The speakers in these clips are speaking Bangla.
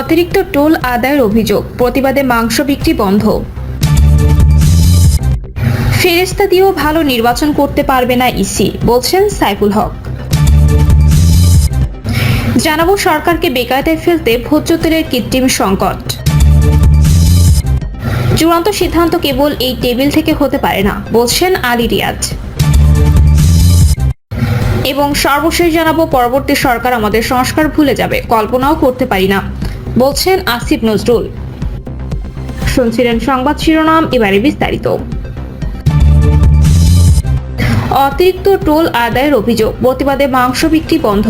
অতিরিক্ত টোল আদায়ের অভিযোগ। প্রতিবাদে মাংস বিক্রি বন্ধ। ফেরেস্তা দিয়েও ভালো নির্বাচন করতে পারবে না ইসি, বলছেন সাইফুল হক। জানাব সরকারকে বেকায়দায় ফেলতে ভোজ্যতেলের কৃত্রিম সংকট। চূড়ান্ত সিদ্ধান্ত কেবল এই টেবিল থেকে হতে পারে না, বলছেন আলী রিয়াজ। এবং সর্বশেষ জানাব, পরবর্তী সরকার আমাদের সংস্কার ভুলে যাবে, কল্পনাও করতে পারি না। বলছেন আসিফ নজরুল। শুনছিলেন সংবাদ শিরোনাম, এবারে বিস্তারিত। অতিরিক্ত টোল আদায়ের অভিযোগ, প্রতিবাদে মাংস বিক্রি বন্ধ।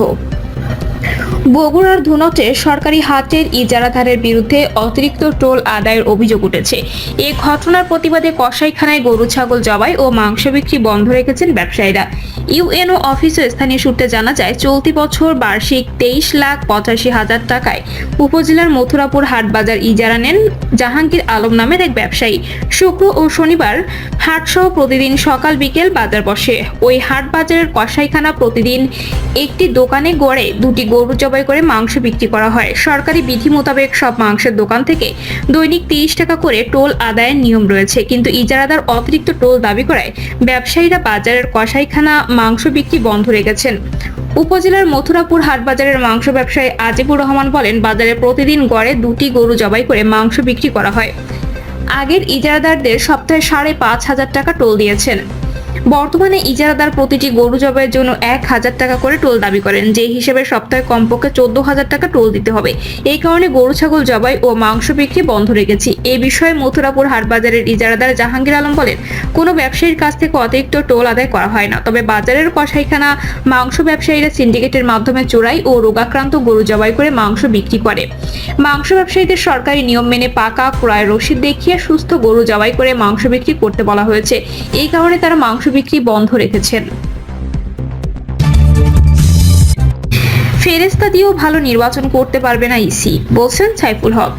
বগুড়ার ধুনটে সরকারি হাটের ইজারাধারের বিরুদ্ধে অতিরিক্ত টোল আদায়ের অভিযোগ উঠেছে। এ ঘটনার প্রতিবাদে কসাইখানায় গরু, ছাগল জবাই ও মাংস বিক্রি বন্ধ রেখেছেন ব্যবসায়ীরা। ইউএনও অফিসে স্থানীয় সূত্রে জানা যায়, চলতি বছর বার্ষিক তেইশ লাখ পঁচাশি হাজার টাকায় উপজেলার মথুরাপুর হাট বাজার ইজারা নেন জাহাঙ্গীর আলম নামের এক ব্যবসায়ী। শুক্র ও শনিবার হাটসহ প্রতিদিন সকাল বিকেল বাজার বসে। ওই হাট বাজারের কসাইখানা প্রতিদিন একটি দোকানে গড়ে দুটি গরু জবাই করে মাংস বিক্রি করা হয়। সরকারি বিধি মোতাবেক সব মাংসের দোকান থেকে দৈনিক তিরিশ টাকা করে টোল আদায়ের নিয়ম রয়েছে। কিন্তু ইজারাদার অতিরিক্ত টোল দাবি করায় ব্যবসায়ীরা বাজারের কসাইখানা মাংস বিক্রি বন্ধ রেখেছেন। উপজেলার মথুরাপুর হাট বাজারের মাংস ব্যবসায়ী আজিবুর রহমান বলেন, বাজারে প্রতিদিন গড়ে দুটি গরু জবাই করে মাংস বিক্রি করা হয়। আগের ইজারাদারদের সপ্তাহে সাড়ে পাঁচ হাজার টাকা টোল দিয়েছেন। বর্তমানে ইজারাদার প্রতিটি গরু জবাইয়ের জন্য এক হাজার টাকা করে টোল দাবি করেন। যে হিসেবে সপ্তাহে কমপক্ষে চোদ্দ হাজার টাকা টোল দিতে হবে। এই কারণে গরু, ছাগল জবাই ও মাংস বিক্রি বন্ধ রেখেছি। এই বিষয়ে মথুরাপুর হাটবাজারের ইজারাদার জাহাঙ্গীর আলম বলেন, কোনো ব্যবসায়ীর কাছ থেকে অতিরিক্ত টোল আদায় করা হয় না। তবে বাজারের কসাইখানা মাংস ব্যবসায়ীরা সিন্ডিকেটের মাধ্যমে চোরাই ও রোগাক্রান্ত গরু জবাই করে মাংস বিক্রি করে। মাংস ব্যবসায়ীদের সরকারি নিয়ম মেনে পাকা ক্রয় রসিদ দেখিয়ে সুস্থ গরু জবাই করে মাংস বিক্রি করতে বলা হয়েছে। এই কারণে তারা মাংস বিক্রি বন্ধ রেখেছেন। ফেরেস্তা দিয়েও ভালো নির্বাচন করতে পারবে না ইসি বলছেন সাইফুল হক।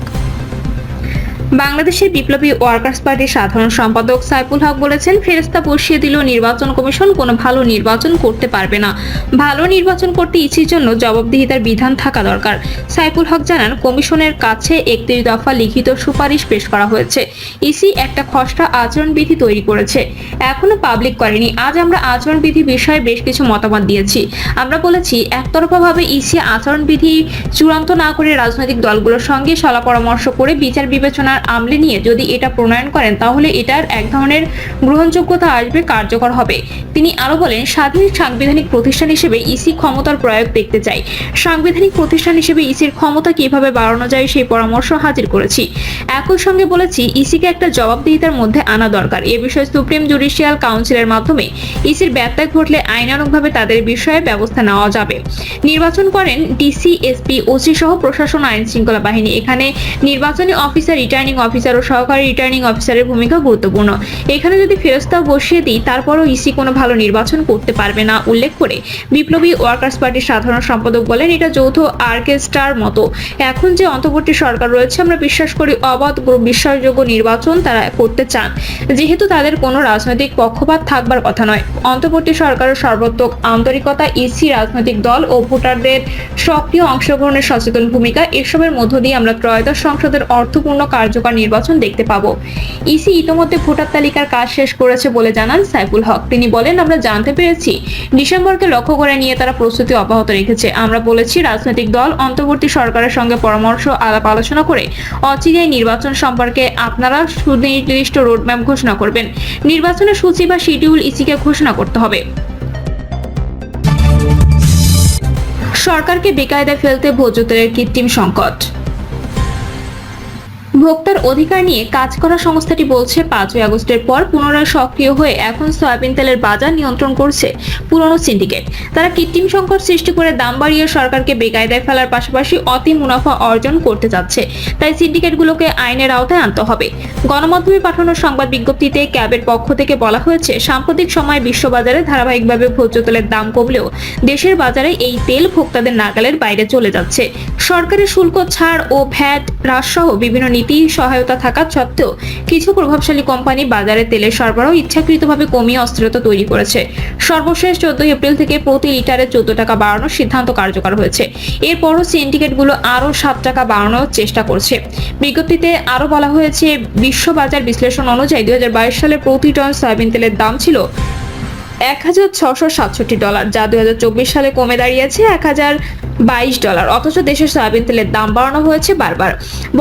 বাংলাদেশের বিপ্লবী ওয়ার্কার্স পার্টির সাধারণ সম্পাদক সাইফুল হক বলেছেন ফেরেস্তা বসিয়ে দিল নির্বাচন কমিশন কোনো ভালো নির্বাচন করতে পারবে না। ভালো নির্বাচন করতে ইচ্ছির জন্য জবাবদিহিতার বিধান থাকা দরকার। সাইফুল হক জানান, কমিশনের কাছে একত্রিশ দফা লিখিত সুপারিশ পেশ করা হয়েছে। ইসি একটা খসড়া আচরণবিধি তৈরি করেছে। এখনও পাবলিক করেনি। আজ আমরা আচরণবিধি বিষয়ে বেশ কিছু মতামত দিয়েছি। আমরা বলেছি, একতরফাভাবে ইসি আচরণবিধি চূড়ান্ত না করে রাজনৈতিক দলগুলোর সঙ্গে সলা পরামর্শ করে বিচার বিবেচনার আমলে নিয়ে যদি এটা প্রণয়ন করেন, তাহলে এটার এক ধরনের গ্রহণযোগ্যতা আসবে, কার্যকর হবে। তিনি আরও বলেন, স্বাধীন সাংবিধানিক প্রতিষ্ঠান হিসেবে ইসি ক্ষমতার প্রয়োগ দেখতে চাই। সাংবিধানিক প্রতিষ্ঠান হিসেবে ইসির ক্ষমতা কীভাবে বাড়ানো যায়, সেই পরামর্শ হাজির করেছি। একই সঙ্গে বলেছি, ইসিকে একটা জবাবদিহিতার মধ্যে আনা দরকার। এ বিষয়ে সুপ্রিম জুডিশিয়াল কাউন্সিলের মাধ্যমে ইসির ব্যত্যয় ঘটলে আইনানুগভাবে তাদের বিষয়ে ব্যবস্থা নেওয়া যাবে। নির্বাচন করেন ডিসি, এসপি, ওসি সহ প্রশাসন আইন শৃঙ্খলা বাহিনী। এখানে নির্বাচনী অফিসার, রিটার্নিং অফিসার ও সহকারী রিটার্নিং অফিসারের ভূমিকা গুরুত্বপূর্ণ। এখানে যদি ফেরস্তা বসিয়ে দিই, তারপরও ইসি কোনো ভালো নির্বাচন করতে পারবে না, উল্লেখ করে বিপ্লবী ওয়ার্কার্স পার্টির সাধারণ সম্পাদক বলেন, এটা যৌথ আর্কেস্ট্রার মতো। এখন যে অন্তর্বর্তী সরকার রয়েছে, আমরা বিশ্বাস করি অবাধ বিশ্বাসযোগ্য নির্বাচন তারা করতে চান। যেহেতু তাদের কোনো রাজনৈতিক পক্ষপাত থাকবার কথা নয়। অন্তর্বর্তী সরকারের সর্বাত্মক আন্তরিকতা ইসি রাজনৈতিক দল ও ভোটারদের সক্রিয় অংশগ্রহণের সচেতন ভূমিকা, এসবের মধ্য দিয়ে আমরা ত্রয়োদশ সংসদের অর্থপূর্ণ কার্যকর নির্বাচন দেখতে পাবো। ইসি ইতোমধ্যে ভোটার তালিকার কাজ শেষ করেছে বলে জানান সাইফুল হক। তিনি বলেন, আমরা জানতে পেরেছি ডিসেম্বরকে লক্ষ্য করে নিয়ে তারা প্রস্তুতি অব্যাহত রেখেছে। আমরা বলেছি, রাজনৈতিক দল অন্তর্বর্তী সরকারের সঙ্গে পরামর্শ, আলাপ আলোচনা করে অচিরেই নির্বাচন সম্পর্কে আপনারা সুনির্দিষ্ট রোডম্যাপ ঘোষণা করবেন। নির্বাচনের সূচি বা শিডিউল ইসিকে ঘোষণা করতে হবে। সরকারকে বেকায়দায় ফেলতে ভোজ্য তেলের কৃত্রিম সংকট। ভোক্তার অধিকার নিয়ে কাজ করা সংস্থাটি বলছে, পাঁচই আগস্টের পর পুনরায় সক্রিয় হয়ে এখন সয়াবিন তেলের বাজার নিয়ন্ত্রণ করছে পুরনো সিন্ডিকেট। তারা কৃত্রিম সংকট সৃষ্টি করে দাম বাড়িয়ে সরকারকে বেকায়দায় ফেলার পাশাপাশি অতি মুনাফা অর্জন করতে যাচ্ছে। তাই সিন্ডিকেটগুলোকে আইনের আওতায় আনতে হবে। গণমাধ্যমে পাঠানো সংবাদ বিজ্ঞপ্তিতে ক্যাবের পক্ষ থেকে বলা হয়েছে, সাম্প্রতিক সময়ে বিশ্ববাজারে ধারাবাহিকভাবে ভোজ্য তেলের দাম কমলেও দেশের বাজারে এই তেল ভোক্তাদের নাগালের বাইরে চলে যাচ্ছে। সরকারের শুল্ক ছাড় ও ভ্যাট হ্রাসসহ বিভিন্ন নীতি নীতি সহায়তা থাকা সত্ত্বেও কিছু প্রভাবশালী কোম্পানি বাজারে তেলের সরবরাহ ইচ্ছাকৃতভাবে কমিয়ে অস্থিরতা তৈরি করেছে। সর্বশেষ চোদ্দই এপ্রিল থেকে প্রতি লিটারে চোদ্দ টাকা বাড়ানোর সিদ্ধান্ত কার্যকর হয়েছে। এরপরও সিন্ডিকেটগুলো আরও সাত টাকা বাড়ানোর চেষ্টা করছে। বিজ্ঞপ্তিতে আরও বলা হয়েছে বিশ্ব বাজার বিশ্লেষণ অনুযায়ী দুই হাজার বাইশ সালে প্রতি টন সয়াবিন তেলের দাম ছিল এক হাজার ছশো সাতষট্টি ডলার, যা দুই হাজার চব্বিশ সালে কমে দাঁড়িয়েছে এক হাজার বাইশ ডলার। অথচ দেশের সয়াবিন তেলের দাম বাড়ানো হয়েছে বারবার।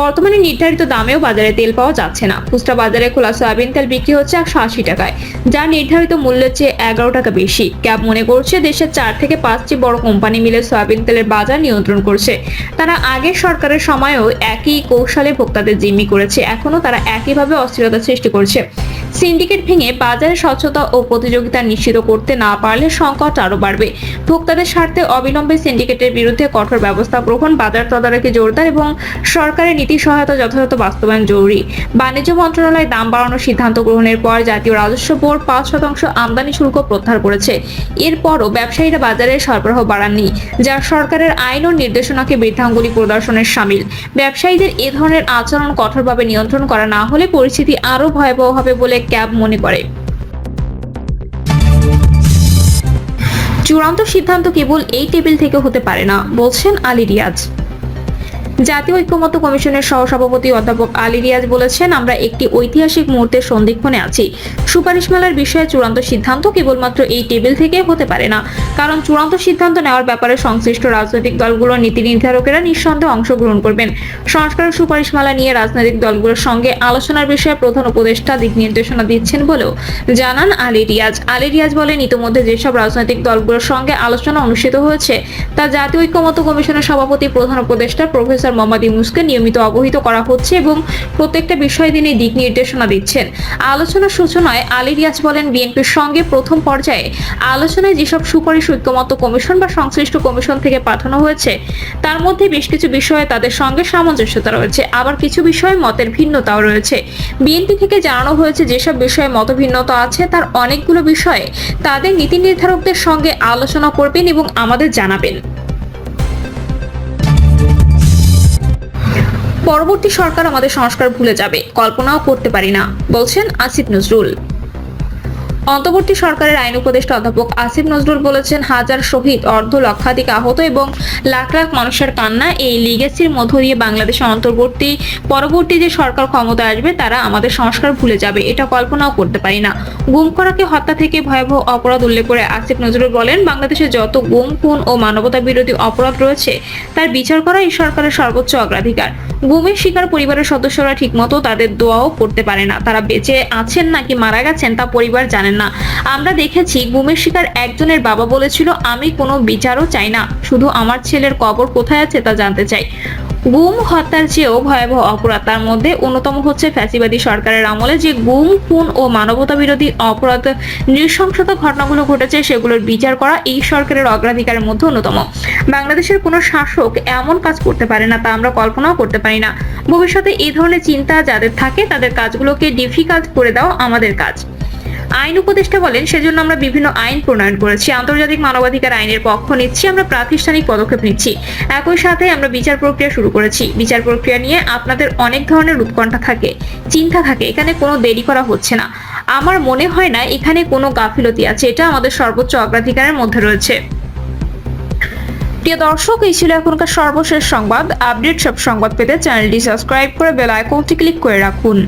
বর্তমানে নির্ধারিত দামেও বাজারে তেল পাওয়া যাচ্ছে না। খুচরা বাজারে খোলা সয়াবিন তেল বিক্রি হচ্ছে একশো আশি টাকায়, যা নির্ধারিত মূল্যের চেয়ে এগারো টাকা বেশি। ক্যাব মনে করছে দেশের চার থেকে পাঁচটি বড় কোম্পানি মিলে সয়াবিন তেলের বাজার নিয়ন্ত্রণ করছে। তারা আগের সরকারের সময়ও একই কৌশলে ভোক্তাদের জিম্মি করেছে। এখনও তারা একইভাবে অস্থিরতা সৃষ্টি করছে। সিন্ডিকেট ভেঙে বাজারে স্বচ্ছতা ও প্রতিযোগিতা নিশ্চিত করতে না পারলে সংকট আরও বাড়বে। ভোক্তাদের স্বার্থে অবিলম্বে সিন্ডিকেটের বিরুদ্ধে কঠোর ব্যবস্থা গ্রহণ বাজার তদারকি জোরদার এবং সরকারের নীতি সহায়তা যথাযথ বাস্তবায়ন জরুরি। বাণিজ্য মন্ত্রণালয় দাম বাড়ানোর সিদ্ধান্ত গ্রহণের পর জাতীয় রাজস্ব বোর্ড পাঁচ শতাংশ আমদানি শুল্ক প্রত্যাহার করেছে। এরপরও ব্যবসায়ীরা বাজারে সরবরাহ বাড়াননি, যা সরকারের আইন ও নির্দেশনাকে বৃদ্ধাঙ্গুলি প্রদর্শনের সামিল। ব্যবসায়ীদের এ ধরনের আচরণ কঠোরভাবে নিয়ন্ত্রণ করা না হলে পরিস্থিতি আরও ভয়াবহ হবে বলে ক্যাব মনে করে। চূড়ান্ত সিদ্ধান্ত কেবল এই টেবিল থেকে হতে পারে না, বলছেন আলী রিয়াজ। জাতীয় ঐক্যমত্য কমিশনের সহসভাপতি অধ্যাপক আলী রিয়াজ বলেছেন, আমরা একটি ঐতিহাসিক মুহূর্তের সন্ধিক্ষণে আছি। সুপারিশমালার বিষয়ে চূড়ান্ত সিদ্ধান্ত কেবলমাত্র এই টেবিল থেকে হতে পারে না। কারণ চূড়ান্ত সিদ্ধান্ত নেওয়ার ব্যাপারে সংশ্লিষ্ট রাজনৈতিক দলগুলোর নীতি নির্ধারকেরা নিঃসন্দেহে অংশগ্রহণ করবেন। সংস্কার সুপারিশমালা নিয়ে রাজনৈতিক দলগুলোর সঙ্গে আলোচনার বিষয়ে প্রধান উপদেষ্টা দিক নির্দেশনা দিচ্ছেন বলেও জানান আলী রিয়াজ। আলী রিয়াজ বলেন, ইতিমধ্যে যেসব রাজনৈতিক দলগুলোর সঙ্গে আলোচনা অনুষ্ঠিত হয়েছে, তা জাতীয় ঐক্যমত্য কমিশনের সভাপতি প্রধান উপদেষ্টা প্রফেসর মোহাম্মদ ইউনুসকে নিয়মিত অবহিত করা হচ্ছে এবং প্রত্যেকটা বিষয়ে তিনি দিক নির্দেশনা দিচ্ছেন। আলোচনার সূচনায় আলী রিয়াজ বলেন, বিএনপির সঙ্গে প্রথম পর্যায়ে আলোচনায় যেসব সুপারিশ ঐক্যমত্য কমিশন বা সংশ্লিষ্ট কমিশন থেকে পাঠানো হয়েছে, তার মধ্যে বেশ কিছু বিষয়ে তাদের সঙ্গে সামঞ্জস্যতা রয়েছে। আবার কিছু বিষয়ে মতের ভিন্নতাও রয়েছে। বিএনপি থেকে জানানো হয়েছে, যেসব বিষয়ে মতভিন্নতা আছে, তার অনেকগুলো বিষয়ে তাদের নীতি নির্ধারকদের সঙ্গে আলোচনা করবেন এবং আমাদের জানাবেন। পরবর্তী সরকার আমাদের সংস্কার ভুলে যাবে। কল্পনাও করতে পারি না। বলছেন আসিফ নজরুল। অন্তর্বর্তী সরকারের আইন উপদেষ্টা অধ্যাপক আসিফ নজরুল বলেছেন, হাজার শহীদ, অর্ধ লক্ষাধিক আহত এবং লাখ লাখ মানুষের কান্না এই লিগেসির মধ্য দিয়ে বাংলাদেশের অন্তর্বর্তী, পরবর্তী যে সরকার ক্ষমতা আসবে, তারা আমাদের সংস্কার ভুলে যাবে। এটা কল্পনাও করতে পারি না। গুম করাকে হত্যা থেকে ভয়াবহ অপরাধ উল্লেখ করে আসিফ নজরুল বলেন, বাংলাদেশে যত গুম, খুন ও মানবতা বিরোধী অপরাধ রয়েছে, তার বিচার করা এই সরকারের সর্বোচ্চ অগ্রাধিকার। গুমের শিকার পরিবারের সদস্যরা ঠিকমতো তাদের দোয়াও করতে পারে না। তারা বেঁচে আছেন নাকি মারা গেছেন তা পরিবার জানেন না। আমরা দেখেছি, গুমের শিকার একজনের বাবা বলেছিল, আমি কোনো বিচারও চাই না, শুধু আমার ছেলের কবর কোথায় আছে তা জানতে চাই। গুম হত্যার চেয়েও ভয়াবহ অপরাধ। তার মধ্যে অন্যতম হচ্ছে ফ্যাসিবাদী সরকারের আমলে যে গুম, খুন ও মানবতা বিরোধী অপরাধ নৃশংসতা ঘটনাগুলো ঘটেছে, সেগুলোর বিচার করা এই সরকারের অগ্রাধিকারের মধ্যে অন্যতম। বাংলাদেশের কোনো শাসক এমন কাজ করতে পারে না তা আমরা কল্পনাও করতে পারি না। ভবিষ্যতে এই ধরনের চিন্তা যাদের থাকে, তাদের কাজগুলোকে ডিফিকাল্ট করে দেওয়া আমাদের কাজ। আইন উপদেষ্টা বলেন, সেজন্য আমরা বিভিন্ন আইন প্রণয়ন করেছি। আন্তর্জাতিক মানবাধিকার আইনের পক্ষ নিচ্ছি, আমরা প্রাতিষ্ঠানিক পদক্ষেপ নিচ্ছি। একই সাথে আমরা বিচার প্রক্রিয়া শুরু করেছি। বিচার প্রক্রিয়া নিয়ে আপনাদের অনেক ধরনের উৎকণ্ঠা থাকে, চিন্তা থাকে, এখানে কোনো দেরি করা হচ্ছে না। আমার মনে হয় না এখানে কোনো গাফিলতি আছে, এটা আমাদের সর্বোচ্চ অগ্রাধিকারের মধ্যে রয়েছে। প্রিয় দর্শক, এই ছিল এখনকার সর্বশেষ সংবাদ। আপডেট সব সংবাদ পেতে চ্যানেলটি সাবস্ক্রাইব করে বেল আইকনটি ক্লিক করে রাখুন।